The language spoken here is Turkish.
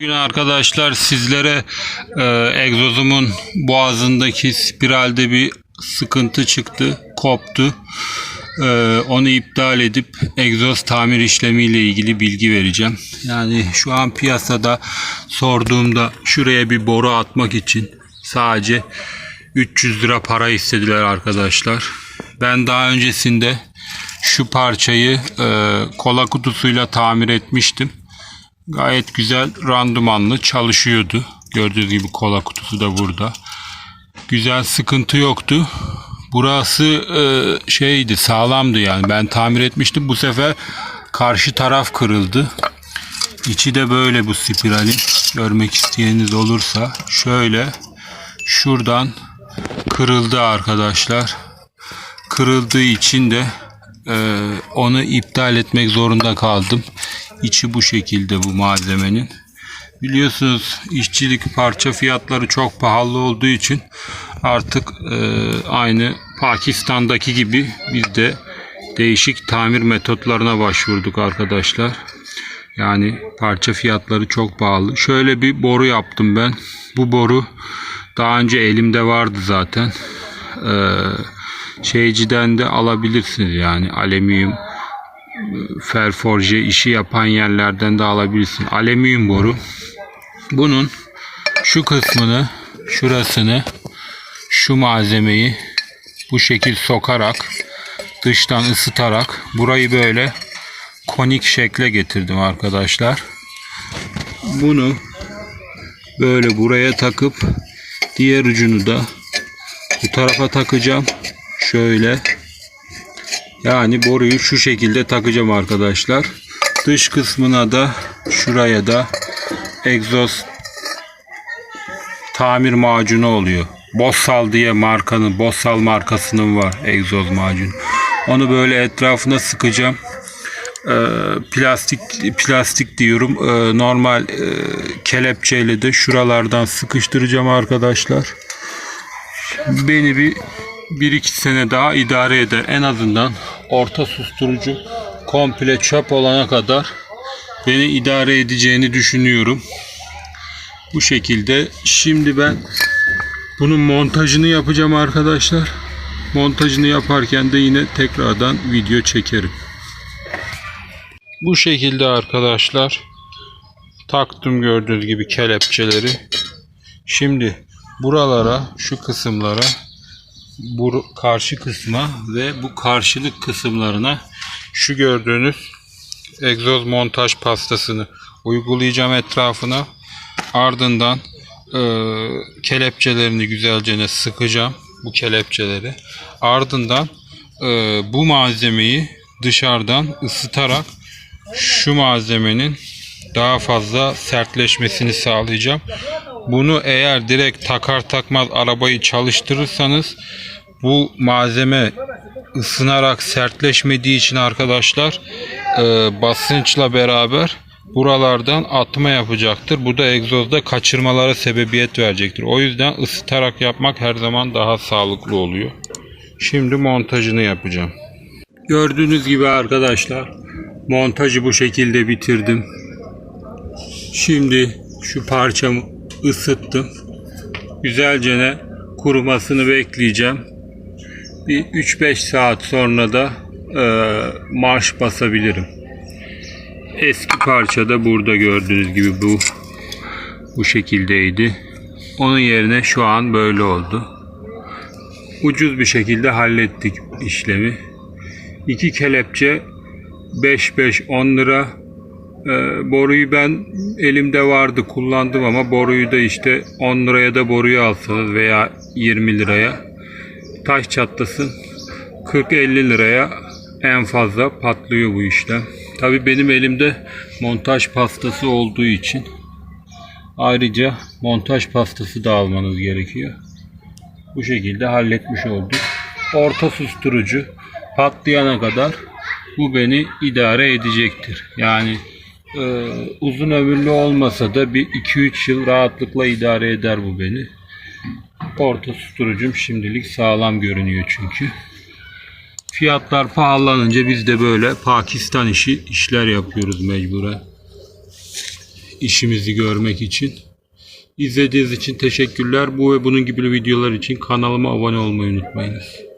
Bugün arkadaşlar sizlere e, egzozumun boğazındaki spiralde bir sıkıntı çıktı, koptu. E, onu iptal edip egzoz tamir işlemiyle ilgili bilgi vereceğim. Yani şu an piyasada sorduğumda şuraya bir boru atmak için sadece 300 lira para istediler arkadaşlar. Ben daha öncesinde şu parçayı e, kola kutusuyla tamir etmiştim. Gayet güzel randımanlı çalışıyordu. Gördüğünüz gibi kola kutusu da burada. Güzel sıkıntı yoktu. Burası e, şeydi sağlamdı yani ben tamir etmiştim. Bu sefer karşı taraf kırıldı. İçi de böyle bu spiralin. Görmek isteyeniniz olursa şöyle şuradan kırıldı arkadaşlar. Kırıldığı için de e, onu iptal etmek zorunda kaldım. İçi bu şekilde bu malzemenin. Biliyorsunuz işçilik parça fiyatları çok pahalı olduğu için artık e, aynı Pakistan'daki gibi biz de değişik tamir metotlarına başvurduk arkadaşlar. Yani parça fiyatları çok pahalı. Şöyle bir boru yaptım ben. Bu boru daha önce elimde vardı zaten. Ee, şeyciden de alabilirsiniz yani alüminyum ferforje işi yapan yerlerden de alabilirsin. Alüminyum boru. Bunun şu kısmını, şurasını, şu malzemeyi bu şekil sokarak dıştan ısıtarak burayı böyle konik şekle getirdim arkadaşlar. Bunu böyle buraya takıp diğer ucunu da bu tarafa takacağım. Şöyle yani boruyu şu şekilde takacağım arkadaşlar. Dış kısmına da şuraya da egzoz tamir macunu oluyor. Bossal diye markanın, Bossal markasının var egzoz macunu. Onu böyle etrafına sıkacağım. Ee, plastik plastik diyorum. Ee, normal e, kelepçeyle de şuralardan sıkıştıracağım arkadaşlar. Beni bir bir iki sene daha idare eder. En azından orta susturucu komple çöp olana kadar beni idare edeceğini düşünüyorum. Bu şekilde şimdi ben bunun montajını yapacağım arkadaşlar. Montajını yaparken de yine tekrardan video çekerim. Bu şekilde arkadaşlar taktım gördüğünüz gibi kelepçeleri. Şimdi buralara şu kısımlara bu karşı kısma ve bu karşılık kısımlarına şu gördüğünüz egzoz montaj pastasını uygulayacağım etrafına. Ardından e, kelepçelerini güzelce sıkacağım bu kelepçeleri. Ardından e, bu malzemeyi dışarıdan ısıtarak şu malzemenin daha fazla sertleşmesini sağlayacağım. Bunu eğer direkt takar takmaz arabayı çalıştırırsanız bu malzeme ısınarak sertleşmediği için arkadaşlar e, basınçla beraber buralardan atma yapacaktır. Bu da egzozda kaçırmalara sebebiyet verecektir. O yüzden ısıtarak yapmak her zaman daha sağlıklı oluyor. Şimdi montajını yapacağım. Gördüğünüz gibi arkadaşlar montajı bu şekilde bitirdim. Şimdi şu parçamı ısıttım. Güzelce ne kurumasını bekleyeceğim. Bir 3-5 saat sonra da e, marş basabilirim. Eski parça da burada gördüğünüz gibi bu bu şekildeydi. Onun yerine şu an böyle oldu. Ucuz bir şekilde hallettik işlemi. İki kelepçe 5-5-10 lira. Ee, boruyu ben elimde vardı kullandım ama boruyu da işte 10 liraya da boruyu alsanız veya 20 liraya taş çatlasın 40-50 liraya en fazla patlıyor bu işlem. Tabi benim elimde montaj pastası olduğu için ayrıca montaj pastası da almanız gerekiyor. Bu şekilde halletmiş olduk. Orta susturucu patlayana kadar bu beni idare edecektir. Yani e, uzun ömürlü olmasa da bir 2-3 yıl rahatlıkla idare eder bu beni. Orta susturucum şimdilik sağlam görünüyor çünkü. Fiyatlar pahalanınca biz de böyle Pakistan işi işler yapıyoruz mecburen. işimizi görmek için. İzlediğiniz için teşekkürler. Bu ve bunun gibi videolar için kanalıma abone olmayı unutmayınız.